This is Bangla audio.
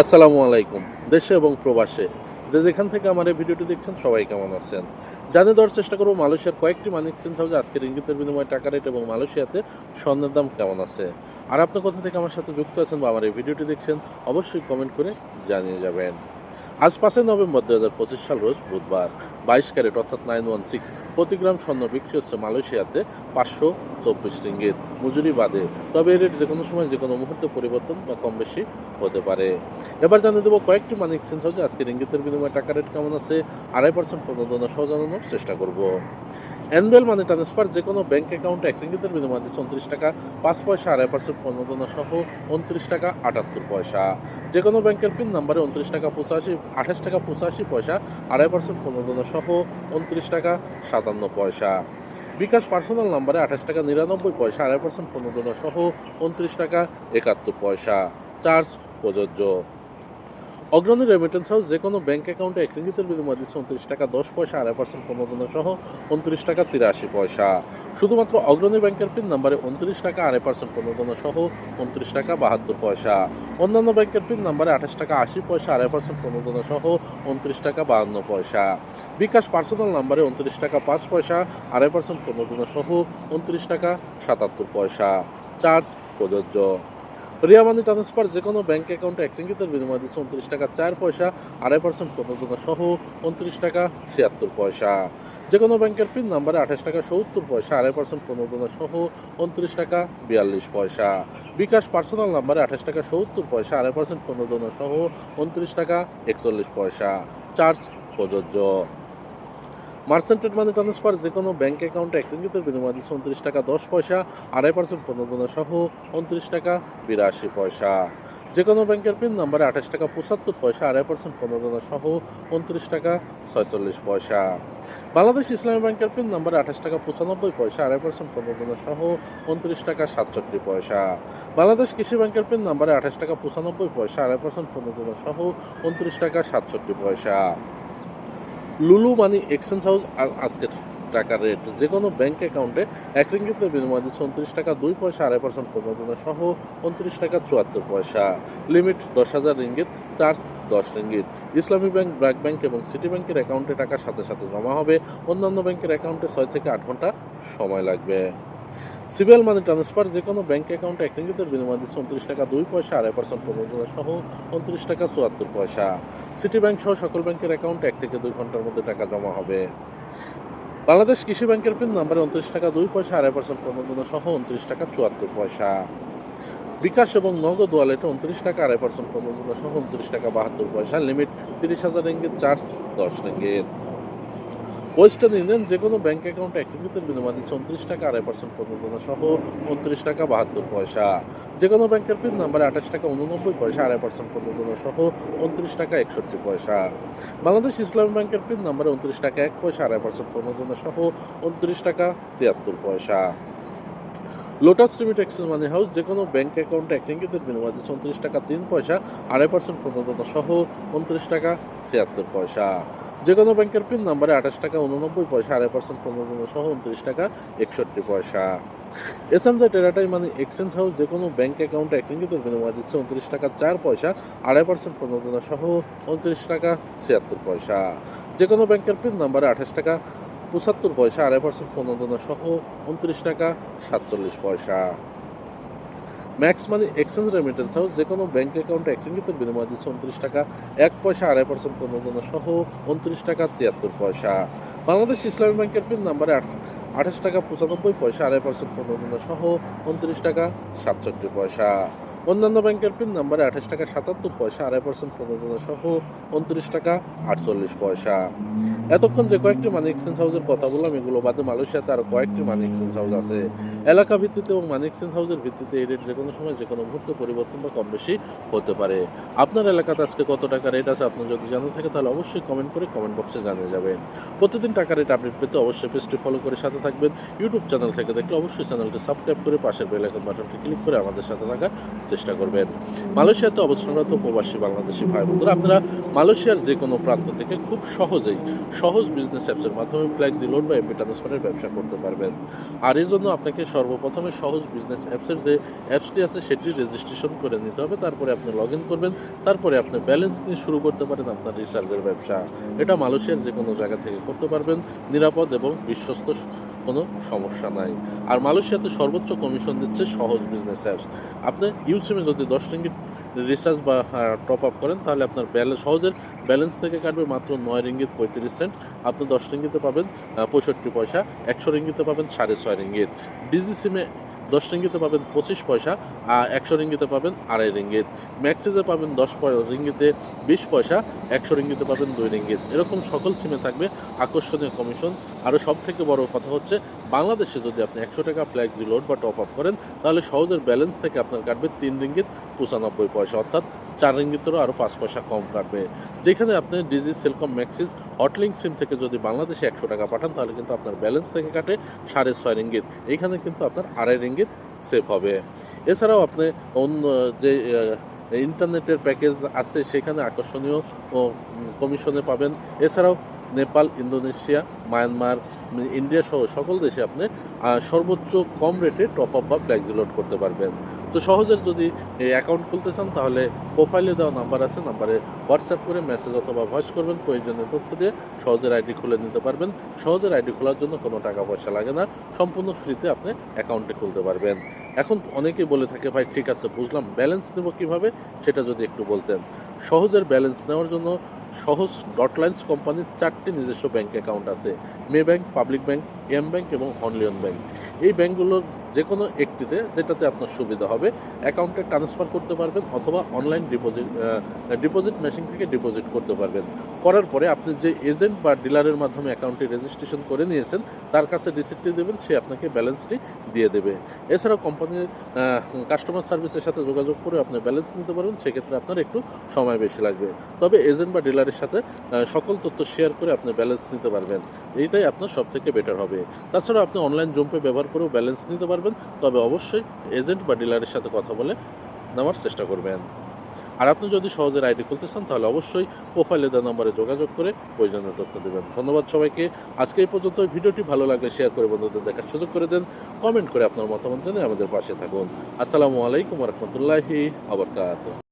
আসসালামু আলাইকুম, দেশে এবং প্রবাসে। যে যেখান থেকে আমার এই ভিডিওটি দেখছেন, সবাই কেমন আছেন? জানে দেওয়ার চেষ্টা করব মালয়েশিয়ার কয়েকটি মানি এক্সচেঞ্জ হাউসে আজকের ইঙ্গিতের বিনিময়ে টাকা রেট এবং মালয়েশিয়াতে স্বর্ণের দাম কেমন আছে। আর আপনি কোথা থেকে আমার সাথে যুক্ত আছেন বা আমার এই ভিডিওটি দেখছেন, অবশ্যই কমেন্ট করে জানিয়ে যাবেন। আজ পাঁচই নভেম্বর দু হাজার পঁচিশ সাল, রোজ বুধবার। বাইশ ক্যারেট, অর্থাৎ নাইন ওয়ান সিক্স প্রতি গ্রাম স্বর্ণ বিক্রি হচ্ছে মালয়েশিয়াতে পাঁচশো চব্বিশ রিঙ্গিত। মজুরি বাদে। তবে এর রেট যে কোনো সময় যে কোনো মুহূর্তে পরিবর্তন বা কম বেশি হতে পারে। এবার জানিয়ে দেবো কয়েকটি মানি এক্সচেঞ্জ হাউসে আজকে রিঙ্গিতের বিনিময়ে টাকা রেট কেমন আছে? আড়াই পার্সেন্ট প্রণোদনা সহ জানানোর চেষ্টা করব। অ্যানুয়াল মানি ট্রান্সফার যে কোনো ব্যাঙ্ক অ্যাকাউন্টে এক রিঙ্গিতের বিনিময়ে দিচ্ছে উনত্রিশ টাকা, পাঁচ পয়সা আড়াই পার্সেন্ট প্রণোদনা সহ উনত্রিশ টাকা আটাত্তর পয়সা। যে কোনো ব্যাংকের পিন নাম্বারে উনত্রিশ টাকা পঁচাশি, আঠাশ টাকা পঁচাশি পয়সা, আড়াই পার্সেন্ট প্রণোদনা সহ উনত্রিশ টাকা সাতান্ন পয়সা। বিকাশ পার্সোনাল নাম্বারে আঠাশ টাকা নিরানব্বই পয়সা, আড়াই পার্সেন্ট প্রণোদনা সহ উনত্রিশ টাকা একাত্তর পয়সা। চার্জ প্রযোজ্য। অগ্রণী রেমিটেন্স হাউস যে কোনো ব্যাঙ্ক অ্যাকাউন্টে এক রিঙ্গিতের বিনিময়ে দিচ্ছে উনত্রিশ টাকা, দশ পয়সা, আড়াই পার্সেন্ট প্রণোদনা সহ উনত্রিশ টাকা, তিরাশি পয়সা। শুধুমাত্র অগ্রণী ব্যাংকের পিন নাম্বারে উনত্রিশ টাকা, আড়াই পার্সেন্ট প্রণোদনা সহ উনত্রিশ টাকা, বাহাত্তর পয়সা। অন্যান্য ব্যাংকের পিন নাম্বারে আঠাশ টাকা, আশি পয়সা, আড়াই পার্সেন্ট প্রণোদনা সহ উনত্রিশ টাকা, বাহান্ন পয়সা। বিকাশ পার্সোনাল নাম্বারে উনত্রিশ টাকা, পাঁচ পয়সা, আড়াই পার্সেন্ট প্রণোদনা সহ উনত্রিশ টাকা, সাতাত্তর পয়সা। চার্জ প্রযোজ্য। রিয়া মানি ট্রান্সফার যে কোনো ব্যাঙ্ক অ্যাকাউন্টে এক রিঙ্গিতের বিনিময়ে দিচ্ছে উনত্রিশ টাকা, চার পয়সা, আড়াই পার্সেন্ট প্রণোদনা সহ উনত্রিশ টাকা ছিয়াত্তর পয়সা। যে কোনো ব্যাংকের পিন নাম্বারে আঠাশ টাকা, সত্তর পয়সা, আড়াই পার্সেন্ট প্রণোদনা সহ উনত্রিশ টাকা, বিয়াল্লিশ পয়সা। বিকাশ পার্সোনাল নাম্বারে আঠাশ টাকা, সত্তর পয়সা, আড়াই পার্সেন্ট প্রণোদনা সহ উনত্রিশ টাকা, একচল্লিশ পয়সা। চার্জ প্রযোজ্য। মার্চেন্টেড মানি ট্রান্সফার যে কোনো ব্যাঙ্ক অ্যাকাউন্টে এক রিঙ্গিতের বিনিময়ে দিচ্ছে উনত্রিশ টাকা, দশ পয়সা, আড়াই পার্সেন্ট প্রণোদনা সহ উনত্রিশ টাকা, বিরাশি পয়সা। যে কোনো ব্যাংকের পিন নাম্বারে আঠাশ টাকা, পঁচাত্তর পয়সা, আড়াই পার্সেন্ট প্রণোদনা সহ উনত্রিশ টাকা, ছয়চল্লিশ পয়সা। বাংলাদেশ ইসলামী ব্যাংকের পিন নাম্বারে আঠাশ টাকা, পঁচানব্বই পয়সা, আড়াই পার্সেন্ট প্রণোদনা সহ উনত্রিশ টাকা, সাতষট্টি পয়সা। বাংলাদেশ কৃষি ব্যাংকের পিন নাম্বারে আঠাশ টাকা, পঁচানব্বই পয়সা, আড়াই পার্সেন্ট প্রণোদনা সহ উনত্রিশ টাকা, সাতষট্টি পয়সা। লুলু মানি এক্সচেঞ্জ হাউস আজকে আজকের টাকার রেট যে কোনো ব্যাঙ্ক অ্যাকাউন্টে এক রিঙ্গিতের বিনিময় দিচ্ছে উনত্রিশ টাকা, দুই পয়সা, আড়াই পার্সেন্ট প্রণোদনা সহ উনত্রিশ টাকা, চুয়াত্তর পয়সা। লিমিট দশ হাজার রিঙ্গিত চার্জ দশ ringgit. Islami bank BRAC bank এবং সিটি ব্যাংকের অ্যাকাউন্টে টাকা সাথে সাথে জমা হবে। অন্যান্য ব্যাংকের অ্যাকাউন্টে ছয় থেকে আট ঘণ্টা সময় লাগবে। সিবিএল মানি ট্রান্সফার যে কোনো ব্যাংক অ্যাকাউন্টে এক রিঙ্গিতের বিনিময় দিচ্ছে উনত্রিশ টাকা, দুই পয়সা, আড়াই পার্সেন্ট প্রণোদনা সহ উনত্রিশ টাকা, চুয়াত্তর পয়সা। সিটি ব্যাংক সহ সকল ব্যাংকের অ্যাকাউন্টে এক থেকে দুই ঘণ্টার মধ্যে টাকা জমা হবে। বাংলাদেশ কৃষি ব্যাংকের পিন নাম্বারে উনত্রিশ টাকা, দুই পয়সা, আড়াই পার্সেন্ট প্রণোদনা সহ উনত্রিশ টাকা, চুয়াত্তর পয়সা। বিকাশ এবং নগদ ওয়ালেটে উনত্রিশ টাকা, আড়াই পার্সেন্ট প্রণোদনা সহ উনত্রিশ টাকা, বাহাত্তর পয়সা। লিমিট তিরিশ হাজার রিঙ্গিত, চার্জ দশ রিঙ্গিত। ওয়েস্টার্ন ইউনিয়ন যে কোনো ব্যাঙ্ক অ্যাকাউন্টে এক রিঙ্গিতের বিনিময় দিচ্ছে উনত্রিশ টাকা, আড়াই পার্সেন্ট প্রণোদনা সহ উনত্রিশ টাকা, বাহাত্তর পয়সা। যে কোনো ব্যাংকের পিন নাম্বারে আঠাশ টাকা, উননব্বই পয়সা, আড়াই পার্সেন্ট প্রণোদনা সহ উনত্রিশ টাকা, একষট্টি পয়সা। বাংলাদেশ ইসলামী ব্যাংকের পিন নাম্বারে উনত্রিশ টাকা, এক পয়সা, আড়াই পার্সেন্ট প্রণোদনা সহ উনত্রিশ টাকা, তিয়াত্তর পয়সা। Lotus limit exchange money house যে কোনো ব্যাংক অ্যাকাউন্টে এক রিঙ্গিতের বিনিময় দিচ্ছে উনত্রিশ টাকা তিন পয়সা, আড়াই পার্সেন্ট প্রণোদনা সহ উনত্রিশ টাকা ছিয়াত্তর পয়সা। যে কোনো ব্যাংকের পিন নাম্বারে আঠাশ টাকা উননব্বই পয়সা, আড়াই পার্সেন্ট প্রণোদনা সহ উনত্রিশ টাকা একষট্টি পয়সা। এস এম টেরাটাই মানি এক্সচেঞ্জ হাউস যে কোনো ব্যাংক অ্যাকাউন্টে এক রিঙ্গিতের বিনিময় দিচ্ছে উনত্রিশ টাকা চার পয়সা, আড়াই পার্সেন্ট প্রণোদনা সহ উনত্রিশ টাকা ছিয়াত্তর পয়সা। যে কোনো ব্যাংকের পিন নাম্বারে আঠাশ টাকা পঁচাত্তর পয়সা, আড়াই পার্সেন্ট প্রণোদনা সহ উনত্রিশ টাকা, সাতচল্লিশ পয়সা। Max money exchange remittance house যে কোনো ব্যাঙ্ক অ্যাকাউন্টে এক রিঙ্গিতের বিনিময় দিচ্ছে উনত্রিশ টাকা, এক পয়সা, আড়াই পার্সেন্ট প্রণোদনা সহ উনত্রিশ টাকা, তিয়াত্তর পয়সা। বাংলাদেশ ইসলামী ব্যাংকের পিন নাম্বারে আঠাশ টাকা, পঁচানব্বই পয়সা, আড়াই পার্সেন্ট প্রণোদনা সহ উনত্রিশ টাকা, সাতষট্টি পয়সা। অন্যান্য ব্যাংকের পিন নাম্বারে আঠাশ টাকা সাতাত্তর পয়সা, আড়াই পার্সেন্ট প্রণোদনা সহ উনত্রিশ টাকা আটচল্লিশ পয়সা। এতক্ষণ যে কয়েকটি মানি এক্সচেঞ্জ হাউসের কথা বললাম, এগুলো বাদে মালয়েশিয়াতে আরও কয়েকটি মানি এক্সচেঞ্জ হাউস আছে। এলাকা ভিত্তিতে এবং মানি এক্সচেঞ্জ হাউসের ভিত্তিতে এই রেট যে কোনো সময় যে কোনো মুহূর্তে পরিবর্তন বা কম বেশি হতে পারে। আপনার এলাকাতে আজকে কত টাকা রেট আছে আপনার যদি জানা থাকে তাহলে অবশ্যই কমেন্ট করে কমেন্ট বক্সে জানিয়ে যাবেন। প্রতিদিন টাকা রেট আপডেট পেতে অবশ্যই পেজটি ফলো করে সাথে থাকবেন। ইউটিউব চ্যানেল থেকে দেখলে অবশ্যই চ্যানেলটি সাবস্ক্রাইব করে পাশের বেল আইকন বাটনটি ক্লিক করে আমাদের সাথে থাকার চেষ্টা করবেন। মালয়েশিয়াতে অবস্থানরত প্রবাসী বাংলাদেশি ভাই বন্ধুরা, আপনারা মালয়েশিয়ার যে কোনো প্রান্ত থেকে খুব সহজেই সহজ বিজনেস অ্যাপসের মাধ্যমে ফ্ল্যাক্সি লোড বা এমপি ট্রান্সফারের ব্যবসা করতে পারবেন। আর এর জন্য আপনাকে সর্বপ্রথমে সহজ বিজনেস অ্যাপসের যে অ্যাপসটি আছে, সেটি রেজিস্ট্রেশন করে নিতে হবে। তারপরে আপনি লগ ইন করবেন, তারপরে আপনি ব্যালেন্স নিয়ে শুরু করতে পারেন আপনার রিচার্জের ব্যবসা। এটা মালয়েশিয়ার যে কোনো জায়গা থেকে করতে পারবেন, নিরাপদ এবং বিশ্বস্ত কোনো সমস্যা নাই। আর মালয়েশিয়াতে সর্বোচ্চ কমিশন দিচ্ছে সহজ বিজনেস অ্যাপস আপনি ইউসিমে যদি দশ রিঙ্গিট রিচার্জ বা টপ আপ করেন, তাহলে আপনার ব্যালেন্স সহজের ব্যালেন্স থেকে কাটবে মাত্র নয় রিঙ্গিত পঁয়ত্রিশ সেন্ট আপনি দশ রিঙ্গিতে পাবেন পঁয়ষট্টি পয়সা, একশো রিঙ্গিতে পাবেন সাড়ে ছয় রিঙ্গিত ডিজি সিমে দশ রিঙ্গিতে পাবেন পঁচিশ পয়সা একশো রিঙ্গিতে পাবেন আড়াই রিঙ্গিত। ম্যাক্সিজে পাবেন দশ রিঙ্গিতে বিশ পয়সা, একশো রিঙ্গিতে পাবেন দুই রিঙ্গিত। এরকম সকল সিমে থাকবে আকর্ষণীয় কমিশন আরও সব থেকে বড় কথা হচ্ছে, বাংলাদেশে যদি আপনি একশো টাকা ফ্ল্যাক্সি লোড বা টপ আপ করেন, তাহলে সহজের ব্যালেন্স থেকে আপনার কাটবে তিন রিঙ্গিত পঁচানব্বই পয়সা। অর্থাৎ চার রিঙ্গিতেরও আরও পাঁচ পয়সা কম কাটবে যেখানে আপনি Digi Celcom Maxis Hotlink SIM থেকে যদি বাংলাদেশে একশো টাকা পাঠান, তাহলে কিন্তু আপনার ব্যালেন্স থেকে কাটে সাড়ে ছয় রিঙ্গিত। এইখানে কিন্তু আপনার আড়াই রিঙ্গিত সেভ হবে। এছাড়াও আপনি অন্য যে ইন্টারনেটের প্যাকেজ আছে, সেখানে আকর্ষণীয় কমিশনে পাবেন। এছাড়াও নেপাল, ইন্দোনেশিয়া, মায়ানমার, ইন্ডিয়া সহ সকল দেশে আপনি সর্বোচ্চ কম রেটে টপ আপ বা ফ্ল্যাক্সি লোড করতে পারবেন। তো সহজের যদি অ্যাকাউন্ট খুলতে চান, তাহলে প্রোফাইলে দেওয়া নাম্বার আছে নাম্বারে হোয়াটসঅ্যাপ করে মেসেজ অথবা ভয়েস করবেন, প্রয়োজনীয় তথ্য দিয়ে সহজের আইডি খুলে নিতে পারবেন। সহজের আইডি খোলার জন্য কোনো টাকা পয়সা লাগে না, সম্পূর্ণ ফ্রিতে আপনি অ্যাকাউন্টটি খুলতে পারবেন। এখন অনেকেই বলে থাকে, ভাই, ঠিক আছে, বুঝলাম ব্যালেন্স নেব কীভাবে? সেটা যদি একটু বলতেন। সহজের ব্যালেন্স নেওয়ার জন্য সহজ ডটলাইন্স কোম্পানির চারটি নিজস্ব ব্যাংক অ্যাকাউন্ট আছে, Maybank, Public bank M bank এবং হনলিয়ন ব্যাংক। এই ব্যাংকগুলোর যে কোনো একটিতে যেটাতে আপনার সুবিধা হবে, অ্যাকাউন্টে ট্রান্সফার করতে পারবেন অথবা অনলাইন ডিপোজিট ডিপোজিট মেশিন থেকে ডিপোজিট করতে পারবেন। করার পরে আপনি যে এজেন্ট বা ডিলারের মাধ্যমে অ্যাকাউন্টটি রেজিস্ট্রেশন করে নিয়েছেন, তার কাছে রিসিপ্টটি দেবেন, সে আপনাকে ব্যালেন্সটি দিয়ে দেবে। এছাড়াও কোম্পানির কাস্টমার সার্ভিসের সাথে যোগাযোগ করে আপনি ব্যালেন্স নিতে পারবেন, সেক্ষেত্রে আপনার একটু সময় বেশি লাগবে। তবে এজেন্ট বা ডিলারের সাথে সকল তথ্য শেয়ার করে আপনি ব্যালেন্স নিতে পারবেন। এইটাই আপনার সব থেকে বেটার হবে। তাছাড়া আপনি অনলাইন জম্পে ব্যবহার করেও ব্যালেন্স নিতে পারবেন। তবে অবশ্যই এজেন্ট বা ডিলারের সাথে কথা বলে নেওয়ার চেষ্টা করবেন। আর আপনি যদি সহজের আইডি খুলতে চান, তাহলে অবশ্যই প্রোফাইলে দেওয়া নম্বরে যোগাযোগ করে প্রয়োজনীয় তথ্য দেবেন। ধন্যবাদ সবাইকে। আজকে এই পর্যন্ত। ভিডিওটি ভালো লাগলে শেয়ার করে বন্ধুদের দেখার সুযোগ করে দেন। কমেন্ট করে আপনার মতামত জানিয়ে আমাদের পাশে থাকুন। আসসালামু আলাইকুম রহমতুল্লাহি আবরকাত